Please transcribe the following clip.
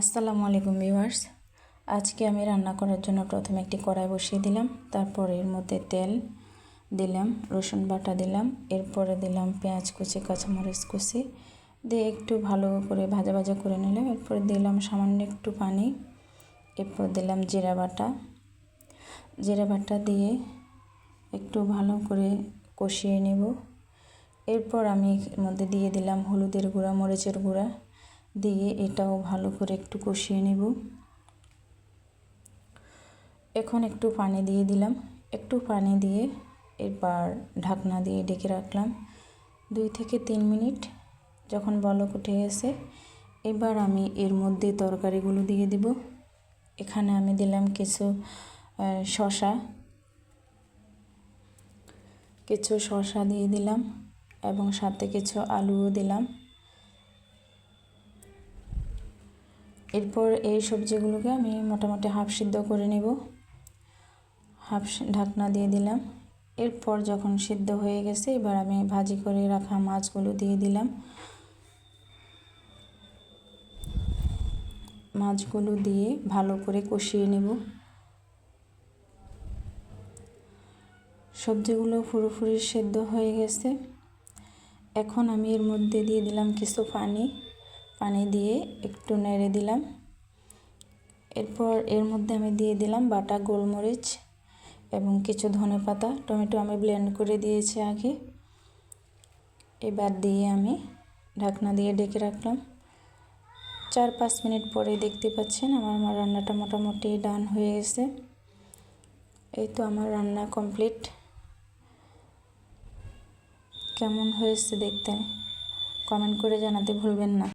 আসসালামু আলাইকুম ভিউয়ার্স। আজকে আমি রান্না করার জন্য প্রথমে একটি কড়াই বসিয়ে দিলাম, তারপর এর মধ্যে তেল দিলাম, রসুন বাটা দিলাম, এরপরে দিলাম পেঁয়াজ কুচি, কাঁচামরিচ কুচি। দিয়ে একটু ভালো করে ভাজা ভাজা করে নিলাম, এরপরে দিলাম সামান্য একটু পানি, এরপর দিলাম জিরা বাটা। জিরা বাটা দিয়ে একটু ভালো করে কষিয়ে নেব। এরপর আমি এর মধ্যে দিয়ে দিলাম হলুদের গুঁড়া, মরিচের গুঁড়া দিয়ে এটাও ভালো করে একটু কষিয়ে নেব। এখন একটু পানি দিয়ে দিলাম। একটু পানি দিয়ে এবার ঢাকনা দিয়ে ডেকে রাখলাম দুই থেকে তিন মিনিট যখন বলক উঠে গেছে। এবার আমি এর মধ্যে তরকারিগুলো দিয়ে দিব। এখানে আমি দিলাম কিছু শশা কিছু শশা দিয়ে দিলাম এবং সাথে কিছু আলুও দিলাম। এরপর এই সবজিগুলোকে আমি মোটামুটি হাফ সিদ্ধ করে নেব। হাফ ঢাকনা দিয়ে দিলাম। এরপর যখন সিদ্ধ হয়ে গেছে, এবার আমি ভাজি করে রাখা মাছগুলো দিয়ে দিলাম। মাছগুলো দিয়ে ভালো করে কষিয়ে নেব। সবজিগুলো পুরোপুরি সেদ্ধ হয়ে গেছে। এখন আমি এর মধ্যে দিয়ে দিলাম কিছু পানি। পানি দিয়ে একটু নেড়ে দিলাম। এরপর এর মধ্যে আমি দিয়ে দিলাম বাটা, গোলমরিচ এবং কিছু ধনে পাতা। টমেটো আমি ব্লেন্ড করে দিয়েছি আগে। এবার দিয়ে আমি ঢাকনা দিয়ে ডেকে রাখলাম। চার পাঁচ মিনিট পরে দেখতে পাচ্ছেন আমার আমার রান্নাটা মোটামুটি ডান হয়ে গেছে। এই তো আমার রান্না কমপ্লিট। কেমন হয়েছে দেখতে? কমেন্ট করে জানাতে ভুলবেন না।